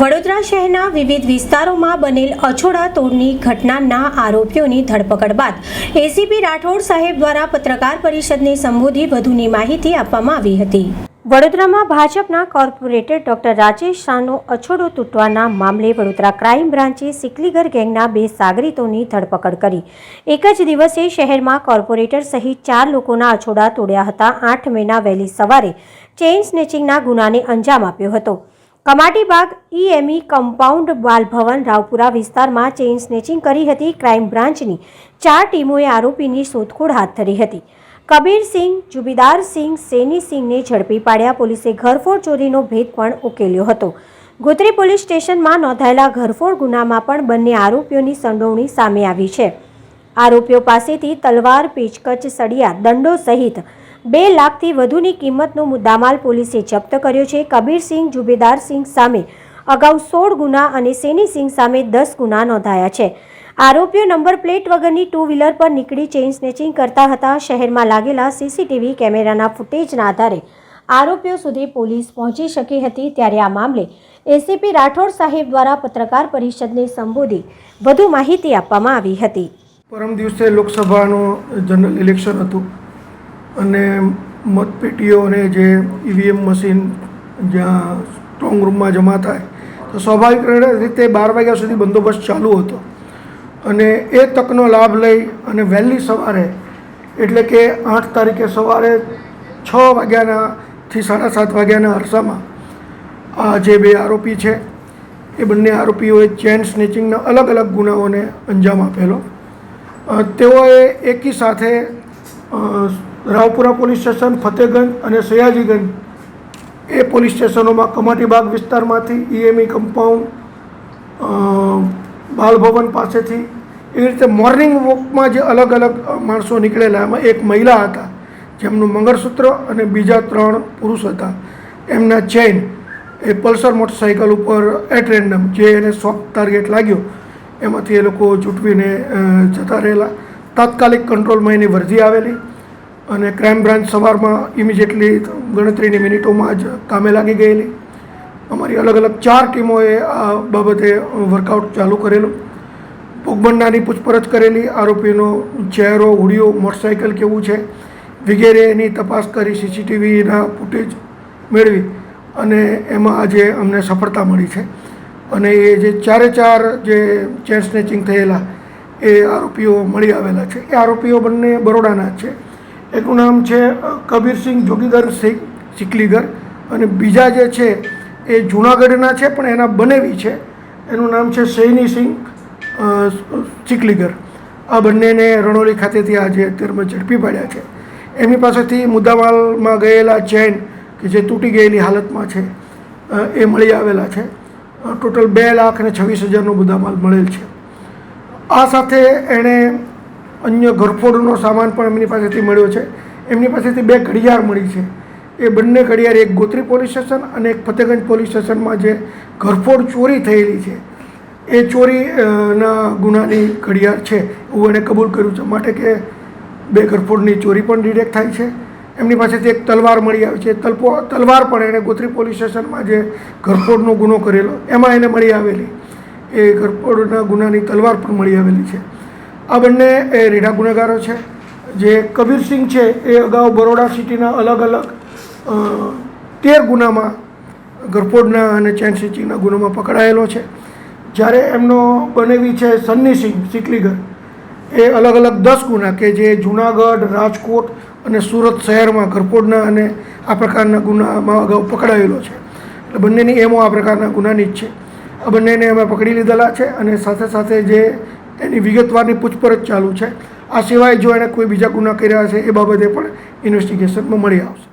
વડોદરા શહેરના વિવિધ વિસ્તારોમાં બનેલ અછોડા તોડની ઘટનાના આરોપીઓની ધરપકડ બાદ એસીપી રાઠોડ સાહેબ દ્વારા પત્રકાર પરિષદને સંબોધી વધુની માહિતી આપવામાં આવી હતી. વડોદરામાં ભાજપના કોર્પોરેટર ડોક્ટર રાજેશ શાહનો અછોડો તૂટવાના મામલે વડોદરા ક્રાઇમ બ્રાન્ચે સિકલીગર ગેંગના બે સાગરીતોની ધરપકડ કરી. એક જ દિવસે શહેરમાં કોર્પોરેટર સહિત ચાર લોકોના અછોડા તોડ્યા હતા. આઠ મેના વહેલી સવારે ચેઇન સ્નેચિંગના ગુનાને અંજામ આપ્યો હતો. કમાટીબાગ ઈએમઈ કમ્પાઉન્ડ બાલભવન રાવપુરા વિસ્તારમાં ચેઇન સ્નેચિંગ કરી હતી ક્રાઇમ બ્રાન્ચની. ચાર ટીમોએ આરોપીની શોધખોળ હાથ ધરી હતી. કબીરસિંહ જુબીદારસિંહ સેનીસિંહને ઝડપી પાડ્યા પોલીસે ઘરફોડ ચોરીનો ભેદ પણ ઉકેલ્યો હતો. ગોત્રી પોલીસ સ્ટેશનમાં નોંધાયેલા ઘરફોડ ગુનામાં પણ બંને આરોપીઓની સંડોવણી સામે આવી છે. આરોપીઓ પાસેથી તલવાર, પેચકચ, સળિયા, દંડો સહિત બે લાખથી વધુની કિંમતનો મુદ્દામાલ પોલીસે જપ્ત કર્યો છે. કબીરસિંહ, જુબેદારસિંહ સામે અગાઉ સોળ ગુના અને સેનીસિંહ સામે દસ ગુના નોંધાયા છે. આરોપીઓ નંબર પ્લેટ વગરની ટુ વ્હીલર પર નીકળી ચેઇન સ્નેચિંગ કરતા હતા. શહેરમાં લાગેલા સીસીટીવી કેમેરાના ફૂટેજના આધારે આરોપીઓ સુધી પોલીસ પહોંચી શકી હતી. ત્યારે આ મામલે એસીપી રાઠોડ સાહેબ દ્વારા પત્રકાર પરિષદને સંબોધી વધુ માહિતી આપવામાં આવી હતી. પરમ દિવસે લોકસભાનું જનરલ ઇલેક્શન હતું. અને મતપેટીઓ અને જે ઈવીએમ મશીન જ્યાં સ્ટ્રોંગ રૂમમાં જમા થાય, તો સ્વાભાવિક રીતે બાર વાગ્યા સુધી બંદોબસ્ત ચાલુ હતો. અને એ તકનો લાભ લઈ અને વહેલી સવારે, એટલે કે આઠ તારીખે સવારે છ વાગ્યાનાથી સાડા સાત વાગ્યાના અરસામાં, આ જે બે આરોપી છે, એ બંને આરોપીઓએ ચેન સ્નેચિંગના અલગ અલગ ગુનાઓને અંજામ આપેલો. તેઓએ એકી સાથે રાવપુરા પોલીસ સ્ટેશન, ફતેગંજ અને સયાજીગંજ. એ પોલીસ સ્ટેશનોમાં કમાટીબાગ વિસ્તારમાંથી ઈએમઈ કમ્પાઉન્ડ બાલભવન પાસેથી એવી રીતે મોર્નિંગ વોકમાં જે અલગ અલગ માણસો નીકળેલા, એમાં એક મહિલા હતા. જેમનું મંગળસૂત્ર અને બીજા ત્રણ પુરુષ હતા. એમના ચેઇન એ પલ્સર મોટરસાઇકલ ઉપર એટ રેન્ડમ જે એને સોફ્ટ ટાર્ગેટ લાગ્યો. એમાંથી એ લોકો ચૂંટવીને જતા રહેલા. તાત્કાલિક કંટ્રોલમાં એની વર્ધી આવેલી. અને ક્રાઇમ બ્રાન્ચ સવારમાં ઇમિજિએટલી ગણતરીની મિનિટોમાં જ કામે લાગી ગયેલી. અમારી અલગ અલગ ચાર ટીમોએ આ બાબતે વર્કઆઉટ ચાલુ કરેલું. ભોગબંડાની પૂછપરછ કરેલી, આરોપીનો ચહેરો હુડિયો મોટરસાઇકલ કેવું છે વગેરે એની તપાસ કરી, સીસીટીવીના ફૂટેજ મેળવી અને એમાં આજે અમને સફળતા મળી છે. અને એ જે ચારે ચાર જે ચેન સ્નેચિંગ થયેલા, એ આરોપીઓ મળી આવેલા છે. એ આરોપીઓ બંને બરોડાના છે. એકનું નામ છે કબીરસિંહ જોગીદર સિંહ સિકલીગર અને બીજા જે છે, એ જૂનાગઢના છે, પણ એના બનેવી છે. એનું નામ છે સૈની ચિકલીગર આ બંનેને રણોલી ખાતેથી આજે અત્યારમાં ઝડપી પાડ્યા છે. એમની પાસેથી મુદ્દામાલમાં ગયેલા ચેન કે જે તૂટી ગયેલી હાલતમાં છે એ મળી આવેલા છે. ટોટલ બે લાખ અને છવ્વીસ હજારનો મુદ્દામાલ મળેલ છે. આ સાથે એણે અન્ય ઘરફોડનો સામાન પણ એમની પાસેથી મળ્યો છે. એમની પાસેથી બે ઘડિયાળ મળી છે. એ બંને ઘડિયાળ એક ગોત્રી પોલીસ સ્ટેશન અને એક ફતેગંજ પોલીસ સ્ટેશનમાં જે ઘરફોડ ચોરી થયેલી છે. એ ચોરીના ગુનાની ઘડિયાળ છે. એવું એણે કબૂલ કર્યું છે. માટે કે બે ઘરફોડની ચોરી પણ ડિટેક્ટ થાય છે. એમની પાસેથી એક તલવાર મળી આવી છે. તલપો, તલવાર પણ એણે ગોત્રી પોલીસ સ્ટેશનમાં જે ઘરફોડનો ગુનો કરેલો, એમાં એને મળી આવેલી. એ ઘરફોડના ગુનાની તલવાર પણ મળી આવેલી છે. આ બંને એ રીઢા ગુનેગારો છે. જે કબીરસિંહ છે એ અગાઉ બરોડા સિટીના અલગ અલગ તેર ગુનામાં ગરફોડના અને ચેન સિટીના ગુનામાં પકડાયેલો છે. જ્યારે એમનો બનેવી છે સન્ની સિંહ, સિકલીગર, એ અલગ અલગ દસ ગુના કે જે જુનાગઢ, રાજકોટ અને સુરત શહેરમાં ગરફોડના અને આ પ્રકારના ગુનામાં અગાઉ પકડાયેલો છે. એટલે બંનેની એમો આ પ્રકારના ગુનાની જ છે. આ બંનેને અમે પકડી લીધેલા છે અને સાથે સાથે જે એની વિગતવારની પૂછપરછ ચાલુ છે. આ સિવાય જો એણે કોઈ બીજા ગુના કર્યા હશે, એ બાબતે પણ ઇન્વેસ્ટિગેશનમાં મળી આવશે.